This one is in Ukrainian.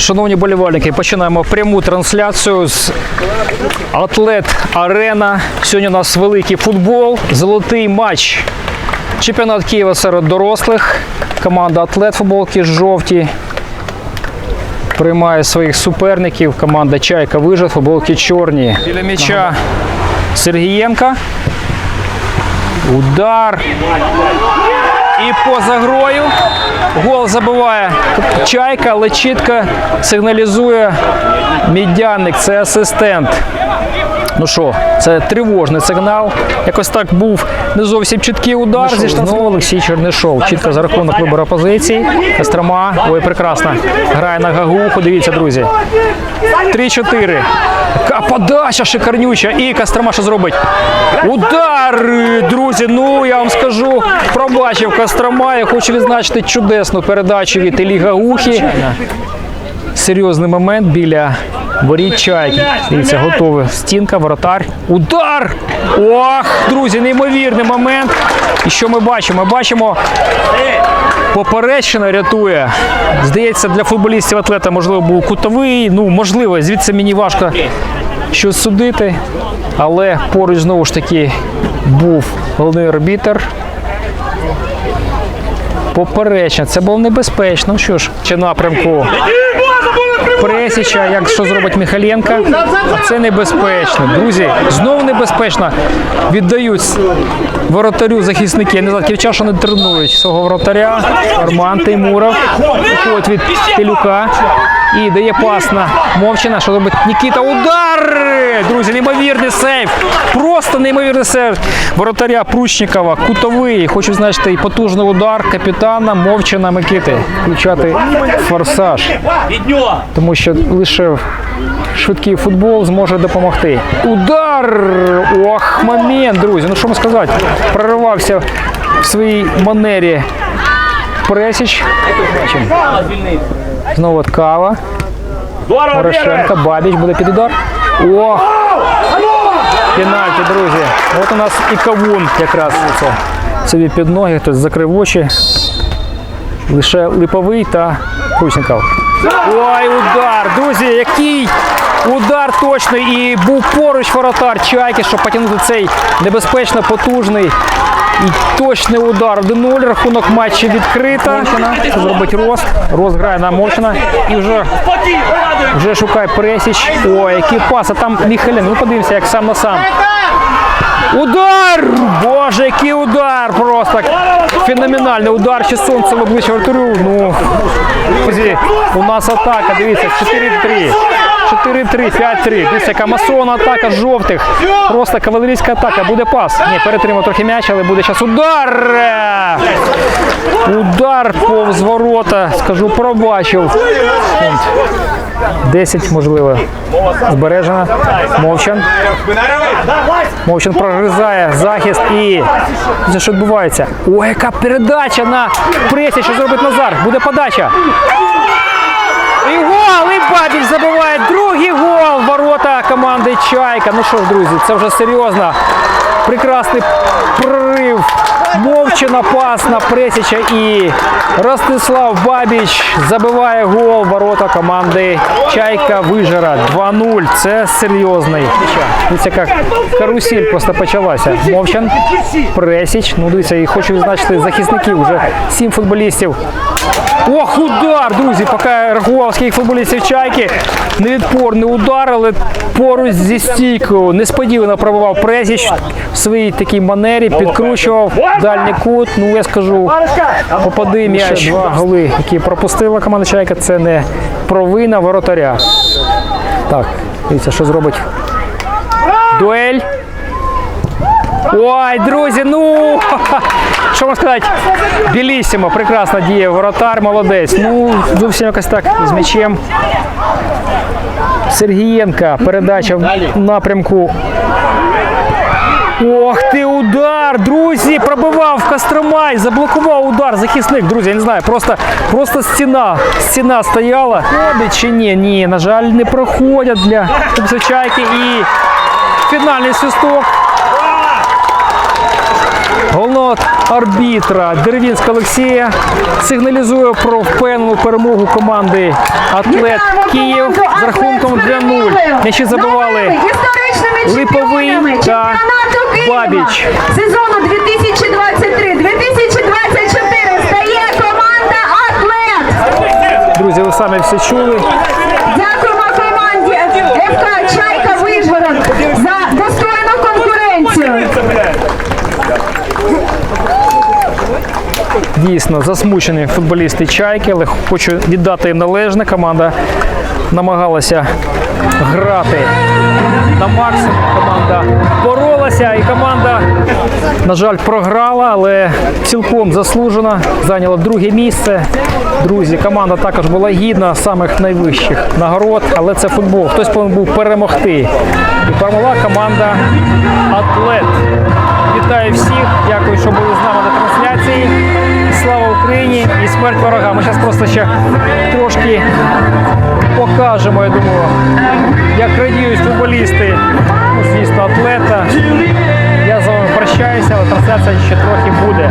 Шановні болівальники, починаємо пряму трансляцію з Атлет Арена. Сьогодні у нас великий футбол, золотий матч. Чемпіонат Києва серед дорослих. Команда Атлет футболки жовті приймає своїх суперників. Команда Чайка вижив, футболки чорні. Біля м'яча Сергієнка. Удар. І поза грою. Гол забиває Чайка, але чітко сигналізує Мідяник, це асистент. Ну що, це тривожний сигнал. Якось так був не зовсім чіткий удар. Зі штрафного Олексій Чернишов. Чітко за рахунок вибору позицій. Кострома. Ой, прекрасно. Грає на гагуху. Дивіться, друзі. 3-4. Яка подача шикарнюча. І Кострома що зробить? Удар! Друзі, ну я вам скажу, пробачив Кострома. Я хочу відзначити чудесну передачу від Ілі Гагухи. Серйозний момент біля воріт чайки. Дивіться, готова стінка, воротар. Удар! Ох, друзі, неймовірний момент. І що ми бачимо? Ми бачимо, поперечина рятує. Здається, для футболістів атлета можливо був кутовий. Ну, можливо, звідси мені важко щось судити. Але поруч знову ж таки був головний арбітер. Поперечна, це було небезпечно. Ну що ж, чи напрямку Пресіча, як що зробить Михайленко, а це небезпечно. Друзі, знову небезпечно. Віддають воротарю захисники. Я не знаю, ківча, не тренують свого воротаря. Арман Теймуров виходить від Телюка і дає пас на Мовчина, що робить Нікіта. Удар! Друзі, неймовірний сейв. Просто неймовірний сейв. Воротаря Пручникова, кутовий. Хочу значити потужний удар капітана Мовчина Микити. Включати форсаж тому що лише швидкий футбол зможе допомогти. Удар! Ох, момент, друзі. Ну що сказати? Проривався в своїй манері Пресіч. Знову от кава. Порошенко, Бабіч буде під удар. Ох! Пенальті, друзі. От у нас і кавун якраз це собі під ноги, хтось закрив очі. Лише липовий та Прусников. Ой, удар! Друзі, який удар точний і був поруч воротар Чайки, щоб потягнути цей небезпечно потужний і точний удар. 1-0, рахунок матчі відкрита. Зробить Рост. Рост грає на Мовчина і вже, вже шукає Пресіч. Ой, який пас, а там Міхалін. Ну подивимося, як сам на сам. Удар! Боже, який удар! Просто феноменальний удар. Ще сонце в обличчя вратарю. Ну, у нас атака, дивіться, 4-3. 4-3, 5-3. Дивіться, яка масована атака жовтих. Просто кавалерійська атака. Буде пас. Ні, перетримав трохи м'яч, але буде зараз удар. Удар повз ворота. Скажу, пробачив. 10, можливо, збережена. Мовчан. Мовчан прогризає захист і це що відбувається? Ой, яка передача на пресі, що зробить Назар. Буде подача. І гол! І Бабіч забиває другий гол. Ворота команди Чайка. Ну що ж, друзі, це вже серйозно. Прекрасний прорив. Мовчина пас на Пресіча і Ростислав Бабіч забиває гол ворота команди Чайка Вижера 2-0. Це серйозний. Дивіться, як карусель просто почалася. Мовчан, Пресіч. Ну, дивіться, і хочу відзначити захисників. Вже сім футболістів. Ох, удар, друзі, поки рахував скільки футболістів чайки. Невідпорний удар, але поруч зі стійкою. Несподівано пробував Пресіч в своїй такій манері, підкручував дальній кут. Ну, я скажу, попади м'яч. Два голи, які пропустила команда Чайка, це не провина воротаря. Так, дивіться, що зробить. Дуель. Ой, друзі, ну що можна сказати? Білісімо, прекрасна діє воротар, молодець. Ну, зовсім якось так з м'ячем. Сергієнка, передача в напрямку. Ох ти удар, друзі! Пробивав Костромай, заблокував удар, захисник, друзі, я не знаю, просто, просто стіна, стіна стояла. Ходить чи ні? Ні, на жаль, не проходять для звичайки і фінальний свисток. Головного арбітра Деревінська Олексія сигналізує про впевнену перемогу команди Атлет Київ з рахунком 2-0. М'ячі забивали Липовий та Бабіч. сезону 2023-2024 стає команда Атлет. Друзі, ви самі все чули. Дійсно засмучені футболісти Чайки, але хочу віддати їм належне. Команда намагалася грати на максимум. Команда боролася і команда, на жаль, програла, але цілком заслужена. Зайняла друге місце. Друзі, команда також була гідна самих найвищих нагород, але це футбол. Хтось повинен був перемогти. І перемогла команда Атлет. Смерть ворогам. Ми зараз просто ще трошки покажемо, я думаю, як радіють футболісти, ну, звісно, атлета. Я з вами прощаюся, але трансляція ще трохи буде.